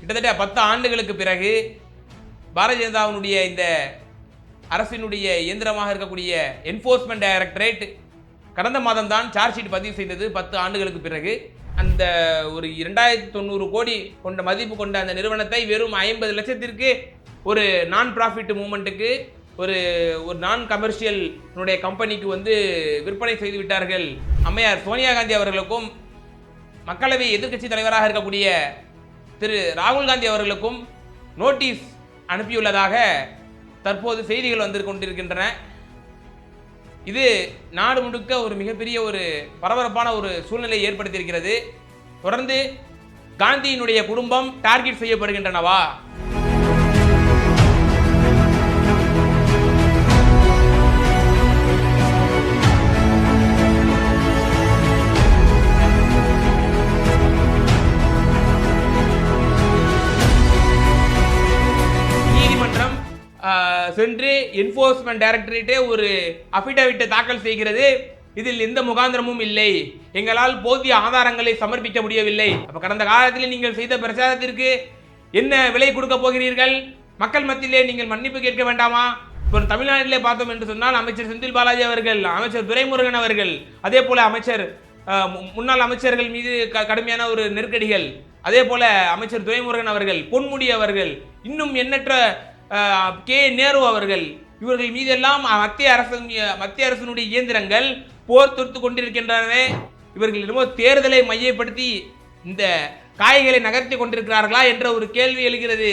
கிட்டத்தட்ட பத்து ஆண்டுகளுக்கு பிறகு பாரதிய ஜனதாவினுடைய இந்த அரசினுடைய இயந்திரமாக இருக்கக்கூடிய என்ஃபோர்ஸ்மெண்ட் டைரக்டரேட் கடந்த மாதம் தான் சார்ஜ் ஷீட் பதிவு செய்தது பத்து ஆண்டுகளுக்கு பிறகு. அந்த ஒரு இரண்டாயிரத்தி தொண்ணூறு கோடி கொண்ட மதிப்பு கொண்ட அந்த நிறுவனத்தை வெறும் ஐம்பது லட்சத்திற்கு ஒரு நான் ப்ராஃபிட் மூமெண்ட்டுக்கு ஒரு ஒரு நான் கமர்ஷியல் கம்பெனிக்கு வந்து விற்பனை செய்து விட்டார்கள் அம்மையார் சோனியா காந்தி அவர்களுக்கும் மக்களவை எதிர்க்கட்சி தலைவராக இருக்கக்கூடிய திரு ராகுல் காந்தி அவர்களுக்கும் நோட்டீஸ் அனுப்பியுள்ளதாக தற்போது செய்திகள் வந்து கொண்டிருக்கின்றன. இது நாடு முழுக்க ஒரு மிகப்பெரிய ஒரு பரபரப்பான ஒரு சூழ்நிலையை ஏற்படுத்தியிருக்கிறது. தொடர்ந்து காந்தியினுடைய குடும்பம் டார்கெட் செய்யப்படுகின்றனவா? சென்று என்ஃபோர்ஸ்மெண்ட் டைரக்டரேட்டே ஒரு அஃபிடவிட்டை தாக்கல் செய்கிறது. இதில் எந்த முகாந்திரமும் இல்லை. எங்களால் போதிய ஆதாரங்களை சமர்ப்பிக்க முடியவில்லை. அப்போ கடந்த காலத்தில் நீங்கள் செய்த பிரச்சாரத்திற்கு என்ன விலை கொடுக்க போகிறீர்கள்? மக்கள் மத்தியிலே நீங்கள் மன்னிப்பு கேட்க வேண்டாமா? இப்போ தமிழ்நாட்டிலே பார்த்தோம் என்று சொன்னால் அமைச்சர் செந்தில் பாலாஜி அவர்கள் அமைச்சர் துரைமுருகன் அவர்கள் அதே போல அமைச்சர் முன்னாள் அமைச்சர்கள் மீது க- கடுமையான ஒரு நெருக்கடிகள் அதே போல அமைச்சர் துரைமுருகன் அவர்கள் பொன்முடி அவர்கள் இன்னும் எண்ணற்ற கே நேரு அவர்கள் இவர்கள் மீதெல்லாம் மத்திய அரசு மத்திய அரசினுடைய இயந்திரங்கள் போர் தொடுத்து கொண்டிருக்கின்றனவே. இவர்கள் என்னமோ தேர்தலை மையப்படுத்தி இந்த காய்களை நகர்த்தி கொண்டிருக்கிறார்களா என்ற ஒரு கேள்வி எழுகிறது.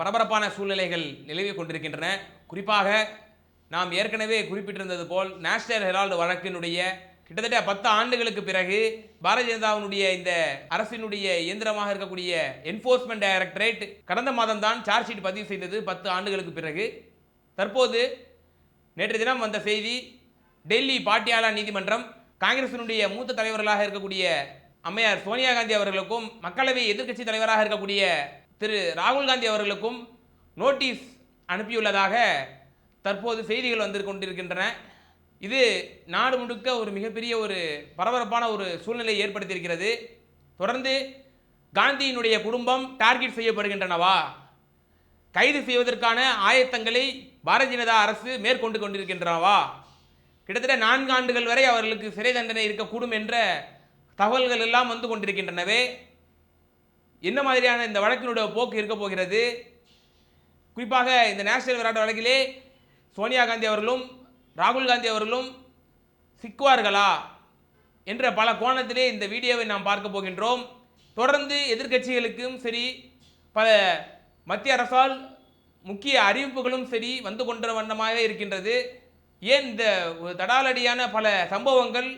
பரபரப்பான சூழ்நிலைகள் நிலவி கொண்டிருக்கின்றன. குறிப்பாக நாம் ஏற்கனவே குறிப்பிட்டிருந்தது போல் நேஷனல் ஹெரால்டு வழக்கினுடைய கிட்டத்தட்ட பத்து ஆண்டுகளுக்கு பிறகு பாரதிய ஜனதாவினுடைய இந்த அரசினுடைய இயந்திரமாக இருக்கக்கூடிய என்ஃபோர்ஸ்மெண்ட் டைரக்டரேட் கடந்த மாதம் தான் சார்ஜ் ஷீட் பதிவு செய்தது பத்து ஆண்டுகளுக்கு பிறகு. தற்போது நேற்று தினம் வந்த செய்தி டெல்லி பாட்டியாலா நீதிமன்றம் காங்கிரசினுடைய மூத்த தலைவர்களாக இருக்கக்கூடிய அம்மையார் சோனியா காந்தி அவர்களுக்கும் மக்களவை எதிர்க்கட்சி தலைவராக இருக்கக்கூடிய திரு ராகுல் காந்தி அவர்களுக்கும் நோட்டீஸ் அனுப்பியுள்ளதாக தற்போது செய்திகள் வந்து கொண்டிருக்கின்றன இது நாடு முழுக்க ஒரு மிகப்பெரிய ஒரு பரபரப்பான ஒரு சூழ்நிலையை ஏற்படுத்தியிருக்கிறது. தொடர்ந்து காந்தியினுடைய குடும்பம் டார்கெட் செய்யப்படுகின்றனவா? கைது செய்வதற்கான ஆயத்தங்களை பாரதிய ஜனதா அரசு மேற்கொண்டு கொண்டிருக்கின்றனவா? கிட்டத்தட்ட நான்கு ஆண்டுகள் வரை அவர்களுக்கு சிறை தண்டனை இருக்கக்கூடும் என்ற தகவல்கள் எல்லாம் வந்து கொண்டிருக்கின்றனவே. என்ன மாதிரியான இந்த வழக்கினுடைய போக்கு இருக்க போகிறது? குறிப்பாக இந்த நேஷனல் விளையாட்டு வழக்கிலே சோனியா காந்தி அவர்களும் ராகுல் காந்தி அவர்களும் சிக்குவார்களா என்ற பல கோணத்திலே இந்த வீடியோவை நாம் பார்க்க போகின்றோம். தொடர்ந்து எதிர்க்கட்சிகளுக்கும் சரி பல மத்திய அரசால் முக்கிய அறிவிப்புகளும் சரி வந்து கொண்ட வண்ணமாக இருக்கின்றது. ஏன் இந்த ஒரு தடாலடியான பல சம்பவங்கள்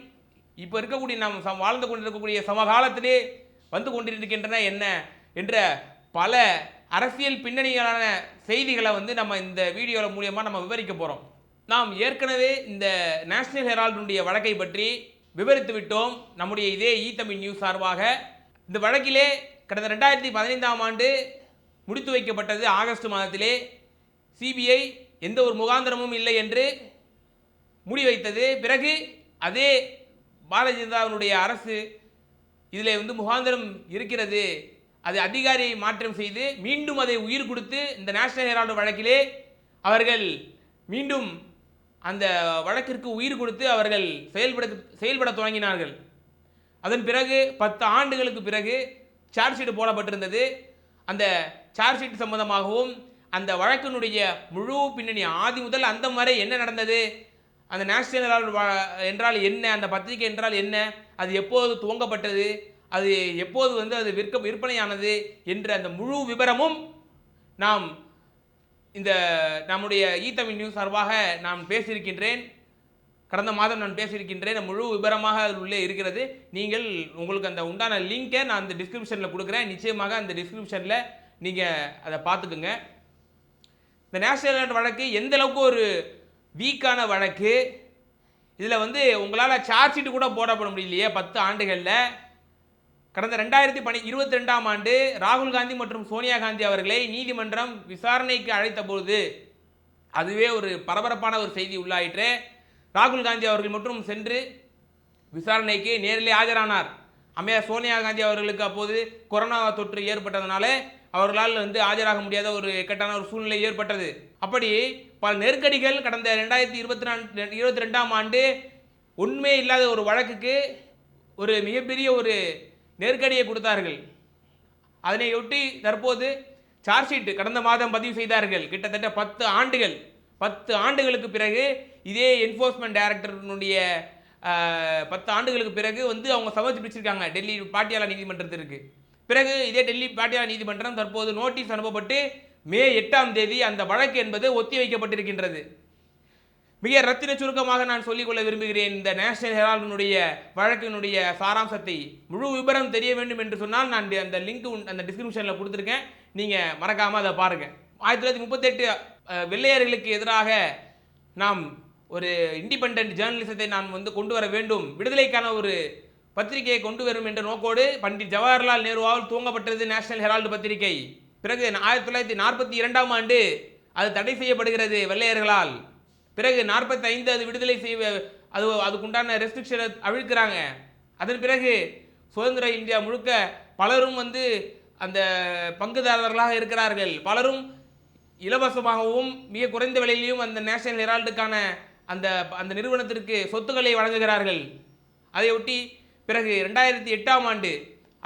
இப்போ இருக்கக்கூடிய நாம் சம் வாழ்ந்து கொண்டிருக்கக்கூடிய சமகாலத்திலே வந்து கொண்டிருக்கின்றன என்ன? என்ற பல அரசியல் பின்னணிகளான செய்திகளை வந்து நம்ம இந்த வீடியோவில் மூலியமாக நம்ம விவரிக்க போகிறோம் நாம் ஏற்கனவே இந்த நேஷனல் ஹெரால்டுடைய வழக்கை பற்றி விவரித்து விட்டோம். நம்முடைய இதே இ தமிழ் நியூஸ் சார்பாக. இந்த வழக்கிலே கடந்த ரெண்டாயிரத்தி பதினைந்தாம் ஆண்டு முடித்து வைக்கப்பட்டது ஆகஸ்ட் மாதத்திலே. சிபிஐ எந்த ஒரு முகாந்திரமும் இல்லை என்று முடிவைத்தது. பிறகு அதே பாரதிய ஜனதாவினுடைய அரசு இதில் வந்து முகாந்திரம் இருக்கிறது. அது அதிகாரியை மாற்றம் செய்து மீண்டும் அதை உயிர் கொடுத்து இந்த நேஷனல் ஹெரால்டு வழக்கிலே அவர்கள் மீண்டும் அந்த வழக்கிற்கு உயிர் கொடுத்து அவர்கள் செயல்பட செயல்பட தொடங்கினார்கள். அதன் பிறகு பத்து ஆண்டுகளுக்கு பிறகு சார்ஜ் ஷீட் போடப்பட்டிருந்தது. அந்த சார்ஜ் ஷீட் சம்பந்தமாகவும் அந்த வழக்கினுடைய முழு பின்னணி ஆதி முதல் அந்த வரை என்ன நடந்தது? அந்த நேஷனல் ஹெரால்டு என்றால் என்ன? அந்த பத்திரிகை என்றால் என்ன? அது எப்போது துவங்கப்பட்டது? அது எப்போது வந்து அது விற்க விற்பனையானது? என்ற அந்த முழு விவரமும் நாம் இந்த நம்முடைய ஈ நியூஸ் சார்பாக நான் பேசியிருக்கின்றேன். கடந்த மாதம் நான் பேசியிருக்கின்றேன். முழு விபரமாக அதில் உள்ளே இருக்கிறது. நீங்கள் உங்களுக்கு அந்த உண்டான லிங்கை நான் அந்த டிஸ்கிரிப்ஷனில் கொடுக்குறேன். நிச்சயமாக அந்த டிஸ்கிரிப்ஷனில் நீங்கள் அதை பார்த்துக்குங்க. இந்த நேஷனல் ஹெரால்டு வழக்கு எந்த அளவுக்கு ஒரு வீக்கான வழக்கு இதில் வந்து உங்களால் சார்ஜ் ஷீட்டு கூட போடப்பட முடியலையே பத்து ஆண்டுகளில். கடந்த ரெண்டாயிரத்தி பனி இருபத்தி ரெண்டாம் ஆண்டு ராகுல் காந்தி மற்றும் சோனியா காந்தி அவர்களை நீதிமன்றம் விசாரணைக்கு அழைத்த பொழுது அதுவே ஒரு பரபரப்பான ஒரு செய்தி உள்ளாயிற்று. ராகுல் காந்தி அவர்கள் மட்டும் சென்று விசாரணைக்கு நேரிலே ஆஜரானார். அம்மையார் சோனியா காந்தி அவர்களுக்கு அப்போது கொரோனா தொற்று ஏற்பட்டதுனால அவர்களால் வந்து ஆஜராக முடியாத ஒரு இக்கட்டான ஒரு சூழ்நிலை ஏற்பட்டது. அப்படி பல நெருக்கடிகள் கடந்த ரெண்டாயிரத்தி இருபத்தி நாலு இருபத்தி ரெண்டாம் ஆண்டு உண்மை இல்லாத ஒரு வழக்குக்கு ஒரு மிகப்பெரிய ஒரு நெருக்கடியை கொடுத்தார்கள். அதனையொட்டி தற்போது சார்ஜ்ஷீட்டு கடந்த மாதம் பதிவு செய்தார்கள். கிட்டத்தட்ட பத்து ஆண்டுகள் பத்து ஆண்டுகளுக்கு பிறகு இதே என்ஃபோர்ஸ்மெண்ட் டைரக்டரினுடைய பத்து ஆண்டுகளுக்கு பிறகு வந்து அவங்க சமர்ப்பிச்சிருக்காங்க. டெல்லி பாட்டியாலா நீதிமன்றத்திற்கு. பிறகு இதே டெல்லி பாட்டியாலா நீதிமன்றம் தற்போது நோட்டீஸ் அனுப்பப்பட்டு மே எட்டாம் தேதி அந்த வழக்கு என்பது ஒத்தி வைக்கப்பட்டிருக்கின்றது மிக ரத்தின சுருக்கமாக நான் சொல்லிக்கொள்ள விரும்புகிறேன். இந்த நேஷனல் ஹெரால்டினுடைய வழக்கினுடைய சாராம்சத்தை முழு விபரம் தெரிய வேண்டும் என்று சொன்னால் நான் அந்த லிங்க் அந்த டிஸ்கிரிப்ஷனில் கொடுத்துருக்கேன். நீங்கள் மறக்காமல் அதை பாருங்கள் ஆயிரத்தி தொள்ளாயிரத்தி முப்பத்தெட்டு வெள்ளையர்களுக்கு எதிராக நாம் ஒரு இண்டிபெண்ட் ஜேர்னலிசத்தை நாம் வந்து கொண்டு வர வேண்டும். விடுதலைக்கான ஒரு பத்திரிகையை கொண்டு வரும் என்ற நோக்கோடு பண்டிட் ஜவஹர்லால் நேருவால் துவங்கப்பட்டது நேஷனல் ஹெரால்டு பத்திரிகை. பிறகு ஆயிரத்தி தொள்ளாயிரத்தி நாற்பத்தி இரண்டாம் ஆண்டு அது தடை செய்யப்படுகிறது வெள்ளையர்களால். பிறகு நாற்பத்தி ஐந்து அது விடுதலை செய்ய அது அதுக்குண்டான ரெஸ்ட்ரிக்ஷனை அவிழ்க்கிறாங்க. அதன் பிறகு சுதந்திர இந்தியா முழுக்க பலரும் வந்து அந்த பங்குதாரர்களாக இருக்கிறார்கள். பலரும் இலவசமாகவும் மிக குறைந்த விலையிலையும் அந்த நேஷனல் ஹெரால்டுக்கான அந்த அந்த நிறுவனத்திற்கு சொத்துக்களை வழங்குகிறார்கள். அதையொட்டி பிறகு ரெண்டாயிரத்தி எட்டாம் ஆண்டு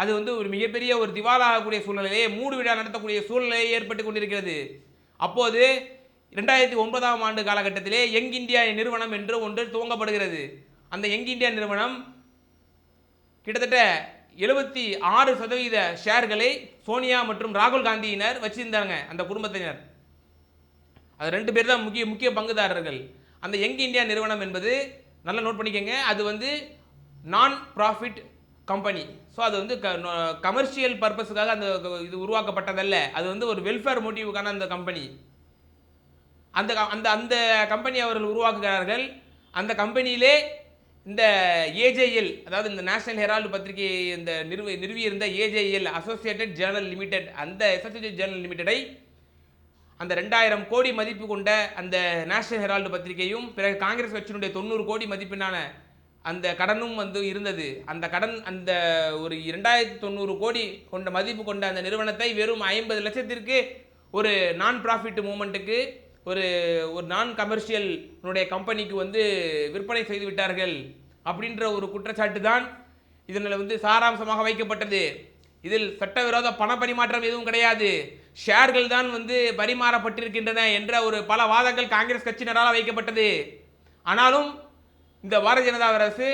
அது வந்து ஒரு மிகப்பெரிய ஒரு திவாலாகக்கூடிய சூழ்நிலையே மூடு விழா நடத்தக்கூடிய சூழ்நிலையே ஏற்பட்டு கொண்டிருக்கிறது. அப்போது ரெண்டாயிரத்தி ஒன்பதாம் ஆண்டு காலகட்டத்திலே யங் இந்தியா நிறுவனம் என்று ஒன்று துவங்கப்படுகிறது. அந்த யங் இந்தியா நிறுவனம் கிட்டத்தட்ட எழுபத்தி ஆறு சதவீத ஷேர்களை சோனியா மற்றும் ராகுல் காந்தியினர் வச்சிருந்தாங்க அந்த குடும்பத்தினர். அது ரெண்டு பேர் தான் முக்கிய முக்கிய பங்குதாரர்கள். அந்த யங் இந்தியா நிறுவனம் என்பது நல்லா நோட் பண்ணிக்கோங்க அது வந்து நான் ப்ராஃபிட் கம்பெனி ஸோ அது வந்து கமர்ஷியல் பர்பஸுக்காக அந்த இது உருவாக்கப்பட்டதல்ல. அது வந்து ஒரு வெல்ஃபேர் மோட்டிவுக்கான அந்த கம்பெனி அந்த க- அந்த அந்த கம்பெனி அவர்கள் உருவாக்குகிறார்கள். அந்த கம்பெனியிலே இந்த ஏஜேஎல் அதாவது இந்த நேஷனல் ஹெரால்டு பத்திரிகை இந்த நிறுவ நிறுவியிருந்த ஏஜேஎல் அசோசியேட்டட் ஜேர்னல் லிமிடெட் அந்த அசோசியேட்டட் ஜேர்னல் லிமிடெடை அந்த ரெண்டாயிரம் கோடி மதிப்பு கொண்ட அந்த நேஷனல் ஹெரால்டு பத்திரிகையும் பிறகு காங்கிரஸ் கட்சியினுடைய தொண்ணூறு கோடி மதிப்பினான அந்த கடனும் வந்து இருந்தது. அந்த கடன் அந்த ஒரு இரண்டாயிரத்தி தொண்ணூறு கோடி கொண்ட மதிப்பு கொண்ட அந்த நிறுவனத்தை வெறும் ஐம்பது லட்சத்திற்கு ஒரு நான் ப்ராஃபிட் மூமெண்ட்டுக்கு ஒரு ஒரு நான் கமர்ஷியல்னுடைய கம்பெனிக்கு வந்து விற்பனை செய்து விட்டார்கள் அப்படின்ற ஒரு குற்றச்சாட்டு தான் இதனில் வந்து சாராம்சமாக வைக்கப்பட்டது. இதில் சட்டவிரோத பண பரிமாற்றம் எதுவும் கிடையாது. ஷேர்கள் தான் வந்து பரிமாறப்பட்டிருக்கின்றன என்ற ஒரு பல வாதங்கள் காங்கிரஸ் கட்சியினரால் வைக்கப்பட்டது. ஆனாலும் இந்த பாரதிய ஜனதா அரசு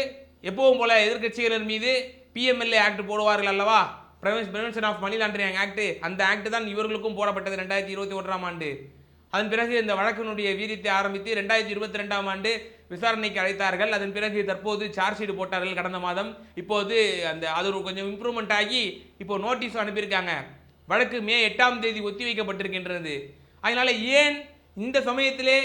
எப்பவும் போல எதிர்க்கட்சிகள் மீது பிஎம்எல்ஏ ஆக்ட் போடுவார்கள் அல்லவா? Prevention of money laundering act அந்த ஆக்ட் தான் இவர்களுக்கும் போடப்பட்டது ரெண்டாயிரத்தி இருபத்தி ஒன்றாம் ஆண்டு. அதன் பிறகு இந்த வழக்கினுடைய வீரியத்தை ஆரம்பித்து ரெண்டாயிரத்தி இருபத்தி ரெண்டாம் ஆண்டு விசாரணைக்கு அழைத்தார்கள். அதன் பிறகு தற்போது சார்ஜ் ஷீட் போட்டார்கள் கடந்த மாதம். இப்போது அந்த அது ஒரு கொஞ்சம் இம்ப்ரூவ்மெண்ட் ஆகி இப்போ நோட்டீஸ் அனுப்பியிருக்காங்க. வழக்கு மே எட்டாம் தேதி ஒத்தி வைக்கப்பட்டிருக்கின்றது அதனால் ஏன் இந்த சமயத்திலே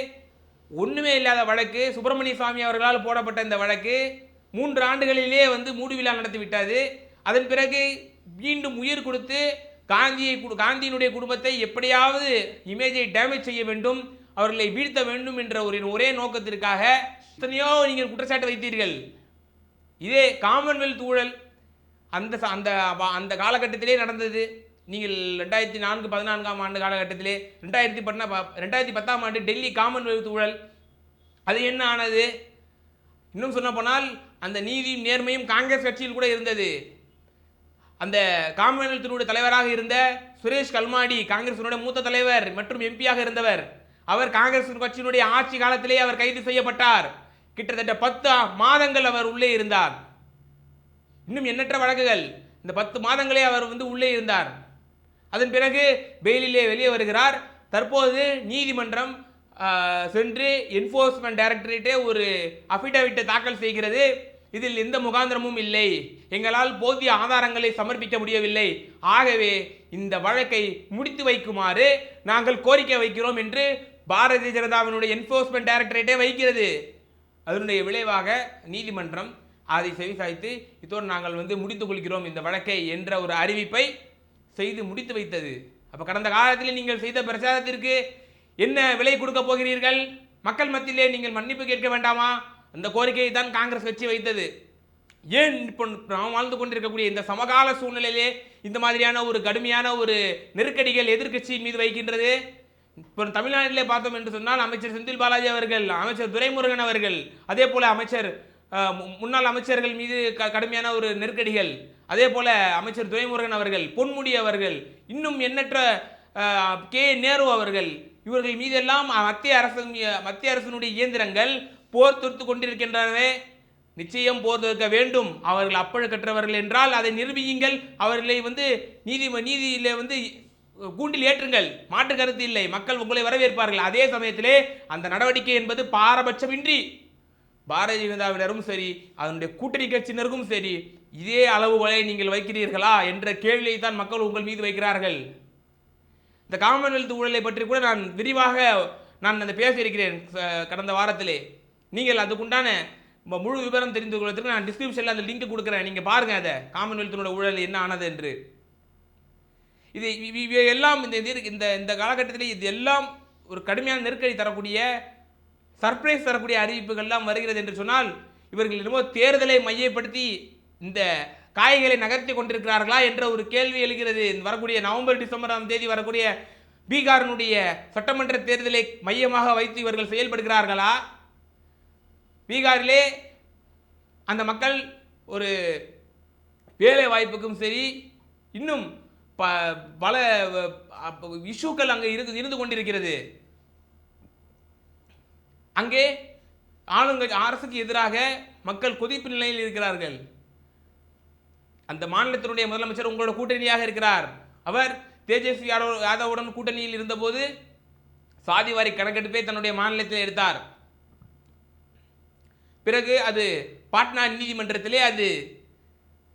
ஒன்றுமே இல்லாத வழக்கு சுப்பிரமணிய சாமி அவர்களால் போடப்பட்ட இந்த வழக்கு மூன்று ஆண்டுகளிலே வந்து மூடு விழா நடத்தி விட்டது அதன் பிறகு மீண்டும் உயிர் கொடுத்து காந்தியை கு- காந்தியினுடைய குடும்பத்தை எப்படியாவது இமேஜை டேமேஜ் செய்ய வேண்டும் அவர்களை வீழ்த்த வேண்டும் என்ற ஒரு ஒரே நோக்கத்திற்காக எத்தனையோ நீங்கள் குற்றச்சாட்டு வைத்தீர்கள். இதே காமன்வெல்த் ஊழல் அந்த அந்த அந்த காலகட்டத்திலே நடந்தது. நீங்கள் ரெண்டாயிரத்தி நான்கு பதினான்காம் ஆண்டு காலகட்டத்திலே ரெண்டாயிரத்தி பட்னா ரெண்டாயிரத்தி பத்தாம் ஆண்டு டெல்லி காமன்வெல்த் ஊழல். அது என்ன ஆனது? இன்னும் சொல்ல போனால் அந்த நீதியும் நேர்மையும் காங்கிரஸ் கட்சியில் கூட இருந்தது. அந்த காமன்வெல்த்தினுடைய தலைவராக இருந்த சுரேஷ் கல்மாடி காங்கிரசினுடைய மூத்த தலைவர் மற்றும் எம்பியாக இருந்தவர். அவர் காங்கிரஸ் கட்சியினுடைய ஆட்சி காலத்திலே அவர் கைது செய்யப்பட்டார். கிட்டத்தட்ட பத்து மாதங்கள் அவர் உள்ளே இருந்தார். இன்னும் எண்ணற்ற வழக்குகள். இந்த பத்து மாதங்களே அவர் வந்து உள்ளே இருந்தார். அதன் பிறகு பெயிலிலே வெளியே வருகிறார். தற்போது நீதிமன்றம் சென்று என்ஃபோர்ஸ்மெண்ட் டைரக்டரேட்டே ஒரு அஃபிடவிட்டை தாக்கல் செய்கிறது. இதில் எந்த முகாந்திரமும் இல்லை. எங்களால் போதிய ஆதாரங்களை சமர்ப்பிக்க முடியவில்லை. ஆகவே இந்த வழக்கை முடித்து வைக்குமாறு நாங்கள் கோரிக்கை வைக்கிறோம் என்று பாரதிய ஜனதாவினுடைய என்ஃபோர்ஸ்மெண்ட் டைரக்டரேட்டே வைக்கிறது. அதனுடைய விளைவாக நீதிமன்றம் அதை செவிசாய்த்து இத்தோடு நாங்கள் வந்து முடித்துக் கொள்கிறோம் இந்த வழக்கை என்ற ஒரு அறிவிப்பை செய்து முடித்து வைத்தது. அப்போ கடந்த காலத்தில் நீங்கள் செய்த பிரச்சாரத்திற்கு என்ன விலை கொடுக்க போகிறீர்கள்? மக்கள் மத்தியிலே நீங்கள் மன்னிப்பு கேட்க வேண்டாமா? அந்த கோரிக்கையை தான் காங்கிரஸ் கட்சி வைத்தது. ஏன் இப்போ நாம் வாழ்ந்து கொண்டிருக்கக்கூடிய இந்த சமகால சூழ்நிலையிலே இந்த மாதிரியான ஒரு கடுமையான ஒரு நெருக்கடிகள் எதிர்கட்சியின் மீது வைக்கின்றது? இப்போ தமிழ்நாட்டிலே பார்த்தோம் என்று சொன்னால் அமைச்சர் செந்தில் பாலாஜி அவர்கள் அமைச்சர் துரைமுருகன் அவர்கள் அதே போல அமைச்சர் முன்னாள் அமைச்சர்கள் மீது க- கடுமையான ஒரு நெருக்கடிகள். அதே போல் அமைச்சர் துரைமுருகன் அவர்கள் பொன்முடி அவர்கள் இன்னும் எண்ணற்ற கே. நேரு அவர்கள் இவர்கள் மீதெல்லாம் மத்திய அரசு மத்திய அரசினுடைய இயந்திரங்கள் போர் தொடுத்து கொண்டிருக்கின்றனவே. நிச்சயம் போர் தொடுக்க வேண்டும். அவர்கள் அப்பழுக்கற்றவர்கள் என்றால் அதை நிரூபியுங்கள். அவர்களை வந்து நீதி நீதியிலே வந்து கூண்டில் ஏற்றுங்கள். மாற்று கருத்து இல்லை. மக்கள் உங்களை வரவேற்பார்கள். அதே சமயத்திலே அந்த நடவடிக்கை என்பது பாரபட்சமின்றி பாரதிய ஜனதாவினரும் சரி அதனுடைய கூட்டணி கட்சியினருக்கும் சரி இதே அளவுகளை நீங்கள் வைக்கிறீர்களா என்ற கேள்வியை தான் மக்கள் உங்கள் மீது வைக்கிறார்கள். இந்த காமன்வெல்த் ஊழலை பற்றி கூட நான் விரிவாக நான் அந்த பேசியிருக்கிறேன் கடந்த வாரத்திலே. நீங்கள் அதுக்குண்டான முழு விவரம் தெரிந்து கொள்வதற்கு நான் டிஸ்கிரிப்ஷனில் அந்த லிங்க் கொடுக்குறேன். நீங்கள் பாருங்கள் அதை. காமன்வெல்த்தினோட ஊழல் என்ன ஆனது என்று. இது எல்லாம் இந்த இந்த இந்த காலகட்டத்தில் இது எல்லாம் ஒரு கடுமையான நெருக்கடி தரக்கூடிய சர்ப்ரைஸ் தரக்கூடிய அறிவிப்புகள்லாம் வருகிறது என்று சொன்னால் இவர்கள் என்னமோ தேர்தலை மையப்படுத்தி இந்த காய்களை நகர்த்தி கொண்டிருக்கிறார்களா என்ற ஒரு கேள்வி எழுகிறது. வரக்கூடிய நவம்பர் டிசம்பராம் தேதி வரக்கூடிய பீகாரினுடைய சட்டமன்ற தேர்தலை மையமாக வைத்து இவர்கள் செயல்படுகிறார்களா? பீகாரிலே அந்த மக்கள் ஒரு வேலை வாய்ப்புக்கும் சரி இன்னும் ப பல இஷ்யூக்கள் அங்கே இருந்து இருந்து கொண்டிருக்கிறது. அங்கே ஆளுங்கட்சி அரசுக்கு எதிராக மக்கள் கொதிப்பு நிலையில் இருக்கிறார்கள். அந்த மாநிலத்தினுடைய முதலமைச்சர் உங்களோட கூட்டணியாக இருக்கிறார். அவர் தேஜஸ்வி யாதவ் யாதவுடன் கூட்டணியில் இருந்தபோது சாதிவாரி கணக்கெடுப்பை தன்னுடைய மாநிலத்தில் எடுத்தார். பிறகு அது பாட்னா நீதிமன்றத்திலே அது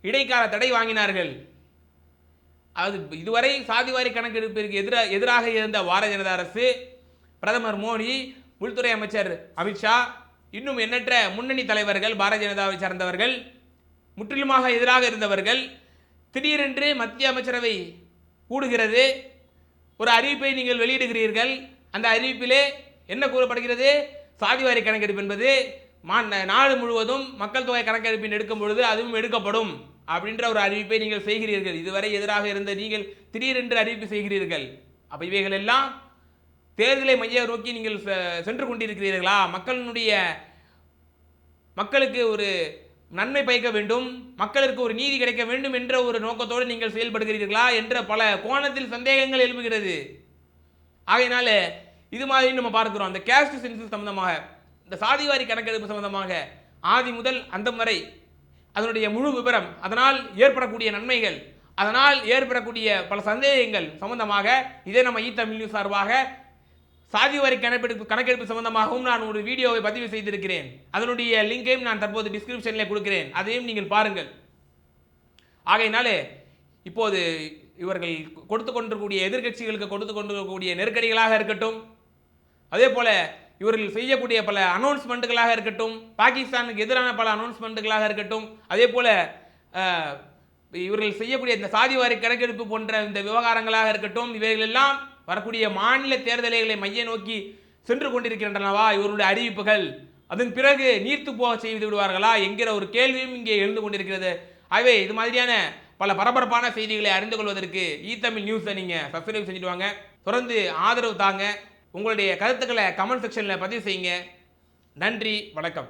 இடைக்கால தடை வாங்கினார்கள். அது இதுவரை சாதிவாரி கணக்கெடுப்பிற்கு எதிராக எதிராக இருந்த பாரதிய ஜனதா அரசு பிரதமர் மோடி உள்துறை அமைச்சர் அமித்ஷா இன்னும் எண்ணற்ற முன்னணி தலைவர்கள் பாரதிய ஜனதாவை சார்ந்தவர்கள் முற்றிலுமாக எதிராக இருந்தவர்கள் திடீரென்று மத்திய அமைச்சரவை கூடுகிறது. ஒரு அறிவிப்பை நீங்கள் வெளியிடுகிறீர்கள். அந்த அறிவிப்பிலே என்ன கூறப்படுகிறது? சாதிவாரி கணக்கெடுப்பு என்பது மா- நாடு முழுவதும் மக்கள் தொகை கணக்கெடுப்பின் எடுக்கும் பொழுது அதுவும் எடுக்கப்படும் அப்படின்ற ஒரு அறிவிப்பை நீங்கள் செய்கிறீர்கள். இதுவரை எதிராக இருந்த நீங்கள் திடீரென்று அறிவிப்பு செய்கிறீர்கள். அப்போ இவைகள் எல்லாம் தேர்தலை மைய நோக்கி நீங்கள் செ- சென்று கொண்டிருக்கிறீர்களா? மக்களினுடைய மக்களுக்கு ஒரு நன்மை பயக்க வேண்டும் மக்களுக்கு ஒரு நீதி கிடைக்க வேண்டும் என்ற ஒரு நோக்கத்தோடு நீங்கள் செயல்படுகிறீர்களா என்ற பல கோணத்தில் சந்தேகங்கள் எழுப்புகிறது ஆகையினால இது மாதிரி நம்ம பார்க்கிறோம். அந்த கேஸ்ட் சென்சஸ் சம்பந்தமாக இந்த சாதிவாரி கணக்கெடுப்பு சம்பந்தமாக ஆதி முதல் அந்தம் வரை அதனுடைய முழு விவரம் அதனால் ஏற்படக்கூடிய நன்மைகள் அதனால் ஏற்படக்கூடிய பல சந்தேகங்கள் சம்பந்தமாக இதே நம்ம ஈ தமிழ் நியூஸ் சார்பாக சாதிவாரி கணக்கெடுப்பு கணக்கெடுப்பு சம்பந்தமாகவும் நான் ஒரு வீடியோவை பதிவு செய்திருக்கிறேன். அதனுடைய லிங்கையும் நான் தற்போது டிஸ்கிரிப்ஷனில் கொடுக்கிறேன். அதையும் நீங்கள் பாருங்கள். ஆகையினாலே இப்போது இவர்கள் கொடுத்து கொண்டிருக்கூடிய எதிர்க்கட்சிகளுக்கு கொடுத்து கொண்டிருக்கக்கூடிய நெருக்கடிகளாக இருக்கட்டும் அதே போல இவர்கள் செய்யக்கூடிய பல அனௌன்ஸ்மெண்ட்டுகளாக இருக்கட்டும் பாகிஸ்தானுக்கு எதிரான பல அனௌன்ஸ்மெண்ட்டுகளாக இருக்கட்டும் அதே போல இவர்கள் செய்யக்கூடிய இந்த சாதிவாரி கணக்கெடுப்பு போன்ற இந்த விவகாரங்களாக இருக்கட்டும் இவைகளெல்லாம் வரக்கூடிய மாநில தேர்தல்களை மைய நோக்கி சென்று கொண்டிருக்கின்றனவா இவருடைய அறிவிப்புகள்? அதன் பிறகு நீர்த்து போக செய்து விடுவார்களா என்கிற ஒரு கேள்வியும் இங்கே எழுந்து கொண்டிருக்கிறது. ஆகவே இது மாதிரியான பல பரபரப்பான செய்திகளை அறிந்து கொள்வதற்கு ஈ தமிழ் நியூஸை நீங்கள் சப்ஸ்கிரைப் செஞ்சுட்டு வாங்க. தொடர்ந்து ஆதரவு தாங்க. உங்களுடைய கருத்துக்களை கமெண்ட் செக்ஷனில் பதிவு செய்யுங்க. நன்றி வணக்கம்.